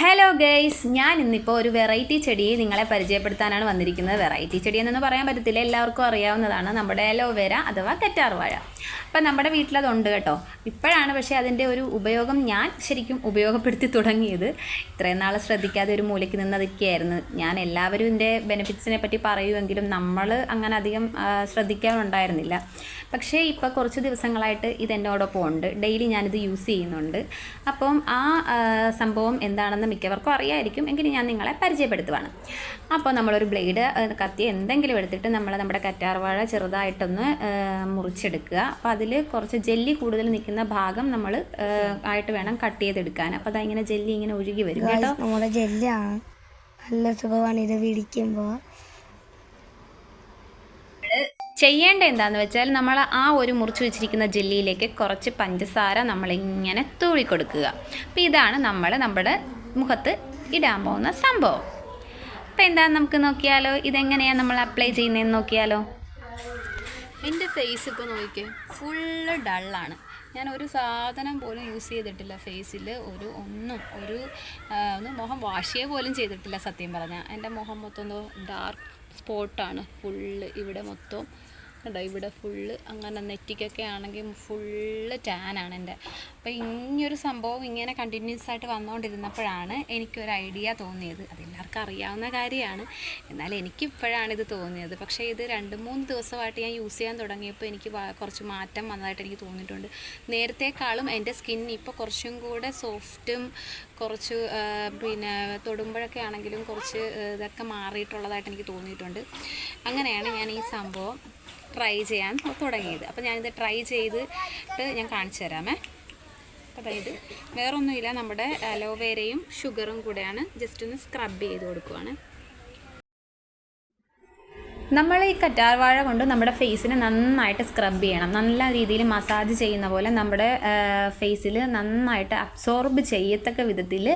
Hello guys ഞാൻ ഇന്നിപ്പോൾ ഒരു വെറൈറ്റി ചെടിയെ നിങ്ങളെ പരിചയപ്പെടുത്താനാണ് വന്നിരിക്കുന്നത്. വെറൈറ്റി ചെടി എന്നൊന്നും പറയാൻ പറ്റത്തില്ല. എല്ലാവർക്കും അറിയാവുന്നതാണ് നമ്മുടെ അലോവേര അഥവാ കറ്റാർവാഴ. അപ്പം നമ്മുടെ വീട്ടിലതുണ്ട് കേട്ടോ. ഇപ്പോഴാണ് പക്ഷേ അതിന്റെ ഒരു ഉപയോഗം ഞാൻ ശരിക്കും ഉപയോഗപ്പെടുത്തി തുടങ്ങിയത്. ഇത്രയും നാൾ ശ്രദ്ധിക്കാതെ ഒരു മൂലയ്ക്ക് നിന്നതൊക്കെയായിരുന്നു. ഞാൻ എല്ലാവരും ഇതിന്റെ ബെനിഫിറ്റ്സിനെ പറ്റി പറയുമെങ്കിലും നമ്മൾ അങ്ങനെ അധികം ശ്രദ്ധിക്കാറുണ്ടായിരുന്നില്ല. പക്ഷേ ഇപ്പോൾ കുറച്ച് ദിവസങ്ങളായിട്ട് ഇത് എന്നോടൊപ്പം ഉണ്ട്. ഡെയിലി ഞാനിത് യൂസ് ചെയ്യുന്നുണ്ട്. അപ്പം ആ, സംഭവം എന്താണെന്ന് മിക്കവർക്കും അറിയായിരിക്കും. എങ്കിലും ഞാൻ നിങ്ങളെ പരിചയപ്പെടുത്തുവാണ്. അപ്പോൾ നമ്മളൊരു ബ്ലേഡ് കത്തി എന്തെങ്കിലും എടുത്തിട്ട് നമ്മൾ നമ്മുടെ കറ്റാർവാഴ ചെറുതായിട്ടൊന്ന് മുറിച്ചെടുക്കുക. അപ്പോൾ അതിൽ കുറച്ച് ജെല്ലി കൂടുതൽ നിൽക്കുന്ന ഭാഗം നമ്മൾ ആയിട്ട് വേണം കട്ട് ചെയ്തെടുക്കാൻ. അപ്പോൾ അതിങ്ങനെ ജെല്ലി ഇങ്ങനെ ഒഴുകി വരും കേട്ടോ. നമ്മുടെ ജെല്ലാണ്. നല്ല സുഖമാണ് ഇത് പിടിക്കുമ്പോൾ ചെയ്യേണ്ട എന്താന്ന് വെച്ചാൽ നമ്മൾ ആ ഒരു മുറിച്ച് വെച്ചിരിക്കുന്ന ജെല്ലിയിലേക്ക് കുറച്ച് പഞ്ചസാര നമ്മളിങ്ങനെ തൂളി കൊടുക്കുക അപ്പോൾ ഇതാണ് നമ്മൾ നമ്മുടെ മുഖത്ത് ഇടാൻ പോകുന്ന സംഭവം. അപ്പോൾ എന്താ നമുക്ക് നോക്കിയാലോ? ഇതെങ്ങനെയാണ് നമ്മൾ അപ്ലൈ ചെയ്യുന്നതെന്ന് നോക്കിയാലോ? എന്റെ ഫേസ് ഇപ്പോൾ നോക്കിക്കേ ഫുള്ള് ഡള്ളാണ് ഞാൻ ഒരു സാധനം പോലും യൂസ് ചെയ്തിട്ടില്ല ഫേസിൽ ഒരു ഒന്നും ഒരു ഒന്ന് മുഖം വാഷ് പോലും ചെയ്തിട്ടില്ല സത്യം പറഞ്ഞാൽ എന്റെ മുഖം മൊത്തം ഡാർക്ക് സ്പോട്ടാണ് ഫുള്ള് ഇവിടെ മൊത്തം. കണ്ടോ? ഇവിടെ ഫുള്ള് അങ്ങനെ നെറ്റിക്കൊക്കെ ആണെങ്കിൽ ഫുള്ള് ടാനാണ് എന്റെ. അപ്പോൾ ഇങ്ങനൊരു സംഭവം ഇങ്ങനെ കണ്ടിന്യൂസ് ആയിട്ട് വന്നുകൊണ്ടിരുന്നപ്പോഴാണ് എനിക്കൊരു ഐഡിയ തോന്നിയത്. അതെല്ലാവർക്കും അറിയാവുന്ന കാര്യമാണ്. എന്നാൽ എനിക്കിപ്പോഴാണ് ഇത് തോന്നിയത്. പക്ഷേ ഇത് രണ്ട് മൂന്ന് ദിവസമായിട്ട് ഞാൻ യൂസ് ചെയ്യാൻ തുടങ്ങിയപ്പോൾ എനിക്ക് കുറച്ച് മാറ്റം വന്നതായിട്ട് എനിക്ക് തോന്നിയിട്ടുണ്ട്. നേരത്തെക്കാളും എന്റെ സ്കിൻ ഇപ്പോൾ കുറച്ചും കൂടെ സോഫ്റ്റും കുറച്ച് പിന്നെ തൊടുമ്പോഴൊക്കെ ആണെങ്കിലും കുറച്ച് ഇതൊക്കെ മാറിയിട്ടുള്ളതായിട്ട് എനിക്ക് തോന്നിയിട്ടുണ്ട്. അങ്ങനെയാണ് ഞാൻ ഈ സംഭവം ട്രൈ ചെയ്യാൻ തുടങ്ങിയത്. അപ്പോൾ ഞാനിത് ട്രൈ ചെയ്തിട്ട് ഞാൻ കാണിച്ചു തരാമേ. അതായത് വേറൊന്നുമില്ല. നമ്മുടെ അലോവേരയും ഷുഗറും കൂടെയാണ് ജസ്റ്റ് ഒന്ന് സ്ക്രബ് ചെയ്ത് കൊടുക്കുവാണ്. നമ്മൾ ഈ കറ്റാർവാഴ കൊണ്ട് നമ്മുടെ ഫേസിനെ നന്നായിട്ട് സ്ക്രബ് ചെയ്യണം. നല്ല രീതിയിൽ മസാജ് ചെയ്യുന്ന പോലെ നമ്മുടെ ഫേസിൽ നന്നായിട്ട് അബ്സോർബ് ചെയ്യത്തക്ക വിധത്തിൽ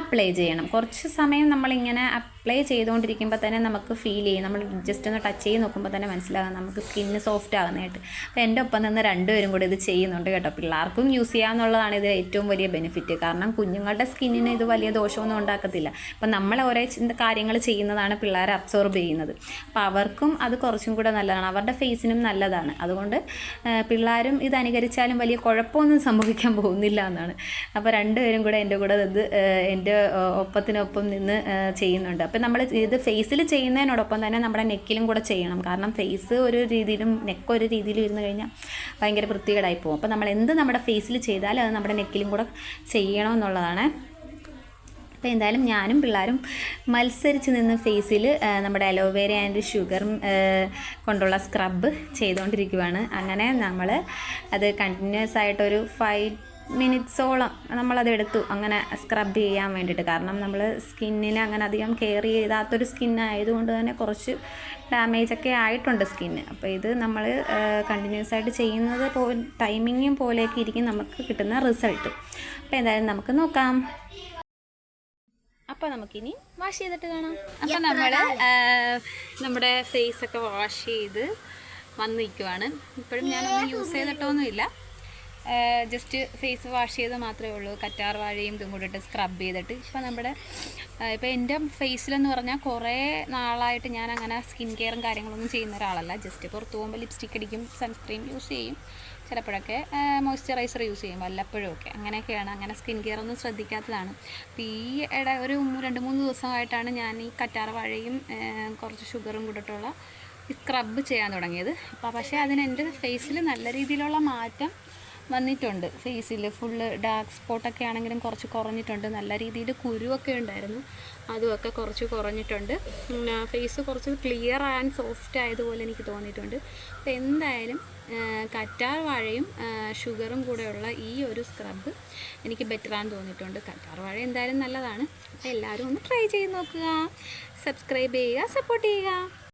അപ്ലൈ ചെയ്യണം. കുറച്ച് സമയം നമ്മളിങ്ങനെ അപ്ലൈ ചെയ്തുകൊണ്ടിരിക്കുമ്പോൾ തന്നെ നമുക്ക് ഫീൽ ചെയ്യും. നമ്മൾ ജസ്റ്റ് ഒന്ന് ടച്ച് ചെയ്ത് നോക്കുമ്പോൾ തന്നെ മനസ്സിലാകും നമുക്ക് സ്കിന്ന് സോഫ്റ്റ് ആകുന്നതായിട്ട്. അപ്പോൾ എന്റെ ഒപ്പം നിന്ന് രണ്ടുപേരും കൂടി ഇത് ചെയ്യുന്നുണ്ട് കേട്ടോ. പിള്ളേർക്കും യൂസ് ചെയ്യാമെന്നുള്ളതാണ് ഇതിൽ ഏറ്റവും വലിയ ബെനിഫിറ്റ് കാരണം കുഞ്ഞുങ്ങളുടെ സ്കിന്നിന് ഇത് വലിയ ദോഷമൊന്നും ഉണ്ടാക്കത്തില്ല. അപ്പം നമ്മൾ ഓരോ കാര്യങ്ങൾ ചെയ്യുന്നതാണ് പിള്ളേരെ അബ്സോർബ് ചെയ്യുന്നത്. അപ്പോൾ അവർക്കും അത് കുറച്ചും കൂടെ നല്ലതാണ്. അവരുടെ ഫേസിനും നല്ലതാണ്. അതുകൊണ്ട് പിള്ളേരും ഇത് അനുകരിച്ചാലും വലിയ കുഴപ്പമൊന്നും സംഭവിക്കാൻ പോകുന്നില്ല എന്നാണ്. അപ്പോൾ രണ്ടുപേരും കൂടെ എന്റെ കൂടെ ഇത് എന്റെ ഒപ്പത്തിനൊപ്പം നിന്ന് ചെയ്യുന്നുണ്ട്. അപ്പോൾ നമ്മൾ ഇത് ഫേസിൽ ചെയ്യുന്നതിനോടൊപ്പം തന്നെ നമ്മുടെ നെക്കിലും കൂടെ ചെയ്യണം. കാരണം ഫേസ് ഒരു രീതിയിലും നെക്ക് ഒരു രീതിയിലും ഇരുന്ന് കഴിഞ്ഞാൽ ഭയങ്കര വൃത്തികേടായി പോകും. അപ്പോൾ നമ്മൾ എന്ത് നമ്മുടെ ഫേസിൽ ചെയ്താലും അത് നമ്മുടെ നെക്കിലും കൂടെ ചെയ്യണമെന്നുള്ളതാണ് അപ്പോൾ എന്തായാലും ഞാനും പിള്ളേരും മത്സരിച്ച് നിന്ന് ഫേസിൽ നമ്മുടെ അലോവേര ആൻഡ് ഷുഗർ കൊണ്ടുള്ള സ്ക്രബ് ചെയ്തുകൊണ്ടിരിക്കുവാണ് അങ്ങനെ നമ്മൾ അത് കണ്ടിന്യൂസ് ആയിട്ടൊരു ഫൈവ് മിനിറ്റ്സോളം നമ്മളത് എടുത്തു. അങ്ങനെ സ്ക്രബ് ചെയ്യാൻ വേണ്ടിയിട്ട്. കാരണം നമ്മൾ സ്കിന്നിന് അങ്ങനെ അധികം കെയർ ചെയ്താത്തൊരു സ്കിന്നായതുകൊണ്ട് തന്നെ കുറച്ച് ഡാമേജ് ഒക്കെ ആയിട്ടുണ്ട് സ്കിന്ന് അപ്പോൾ ഇത് നമ്മൾ കണ്ടിന്യൂസ് ആയിട്ട് ചെയ്യുന്നത് പോ ടൈമിങ്ങും പോലെയൊക്കെ ഇരിക്കും നമുക്ക് കിട്ടുന്ന റിസൾട്ട് അപ്പോൾ എന്തായാലും നമുക്ക് നോക്കാം. അപ്പോൾ നമുക്കിനി വാഷ് ചെയ്തിട്ട് കാണാം. അപ്പൊ നമ്മൾ നമ്മുടെ ഫേസ് ഒക്കെ വാഷ് ചെയ്ത് വന്നിരിക്കുവാണ്. ഇപ്പോഴും ഞാനൊന്നും യൂസ് ചെയ്തിട്ടൊന്നുമില്ല. ജസ്റ്റ് ഫേസ് വാഷ് ചെയ്ത് മാത്രമേ ഉള്ളൂ. കറ്റാർ വാഴയും ഇതും കൂടിയിട്ട് സ്ക്രബ് ചെയ്തിട്ട്. ഇപ്പോൾ നമ്മുടെ ഇപ്പോൾ എന്റെ ഫേസിലെന്ന് പറഞ്ഞാൽ കുറേ നാളായിട്ട് ഞാൻ അങ്ങനെ സ്കിൻ കെയറും കാര്യങ്ങളൊന്നും ചെയ്യുന്ന ഒരാളല്ല. ജസ്റ്റ് പുറത്ത് പോകുമ്പോൾ ലിപ്സ്റ്റിക് അടിക്കും സൺസ്ക്രീൻ യൂസ് ചെയ്യും. ചിലപ്പോഴൊക്കെ മോയ്സ്ചറൈസർ യൂസ് ചെയ്യും വല്ലപ്പോഴും ഒക്കെ. അങ്ങനെയൊക്കെയാണ്. അങ്ങനെ സ്കിൻ കെയർ ഒന്നും ശ്രദ്ധിക്കാത്തതാണ്. അപ്പോൾ ഈ ഇട ഒരു രണ്ട് മൂന്ന് ദിവസമായിട്ടാണ് ഞാൻ ഈ കറ്റാർ വാഴയും കുറച്ച് ഷുഗറും കൂടിയിട്ടുള്ള സ്ക്രബ് ചെയ്യാൻ തുടങ്ങിയത്. അപ്പോൾ പക്ഷേ അതിന് എന്റെ ഫേസിൽ നല്ല രീതിയിലുള്ള മാറ്റം വന്നിട്ടുണ്ട്. ഫേസിൽ ഫുള്ള് ഡാർക്ക് സ്പോട്ടൊക്കെ ആണെങ്കിലും കുറച്ച് കുറഞ്ഞിട്ടുണ്ട്. നല്ല രീതിയിൽ കുരുവൊക്കെ ഉണ്ടായിരുന്നു. അതുമൊക്കെ കുറച്ച് കുറഞ്ഞിട്ടുണ്ട്. ഫേസ് കുറച്ച് ക്ലിയർ ആൻഡ് സോഫ്റ്റ് ആയതുപോലെ എനിക്ക് തോന്നിയിട്ടുണ്ട്. അപ്പോൾ എന്തായാലും കറ്റാർ വാഴയും ഷുഗറും കൂടെയുള്ള ഈ ഒരു സ്ക്രബ് എനിക്ക് ബെറ്ററാന്ന് തോന്നിയിട്ടുണ്ട്. കറ്റാർ വാഴ എന്തായാലും നല്ലതാണ്. അപ്പോൾ എല്ലാവരും ഒന്ന് ട്രൈ ചെയ്ത് നോക്കുക. സബ്സ്ക്രൈബ് ചെയ്യുക സപ്പോർട്ട് ചെയ്യുക.